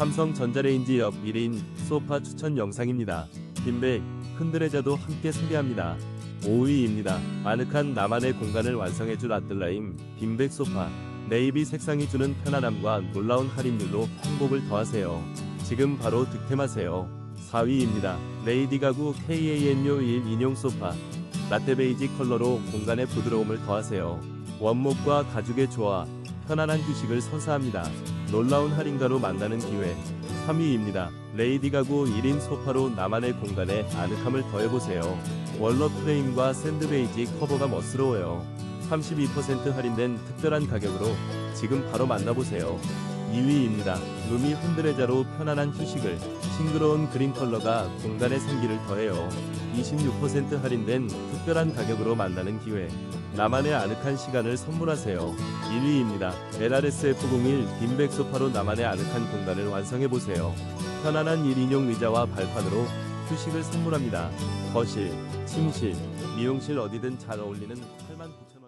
삼성 전자레인지 옆 1인 소파 추천 영상입니다. 빈백, 흔들의자도 함께 소개합니다. 5위입니다. 아늑한 나만의 공간을 완성해줄 아틀라임 빈백 소파. 네이비 색상이 주는 편안함과 놀라운 할인율로 행복을 더하세요. 지금 바로 득템하세요. 4위입니다. 레이디 가구 KANU 1 인용 소파. 라떼 베이지 컬러로 공간의 부드러움을 더하세요. 원목과 가죽의 조화, 편안한 휴식을 선사합니다. 놀라운 할인가로 만나는 기회. 3위입니다. 레이디 가구 1인 소파로 나만의 공간에 아늑함을 더해보세요. 월넛 프레임과 샌드 베이지 커버가 멋스러워요. 32% 할인된 특별한 가격으로 지금 바로 만나보세요. 2위입니다. 루미 흔들의자로 편안한 휴식을 싱그러운 그린 컬러가 공간에 생기를 더해요. 26% 할인된 특별한 가격으로 만나는 기회. 나만의 아늑한 시간을 선물하세요. 1위입니다. LRSF01 빈백 소파로 나만의 아늑한 공간을 완성해보세요. 편안한 1인용 의자와 발판으로 휴식을 선물합니다. 거실, 침실, 미용실 어디든 잘 어울리는 89,000원.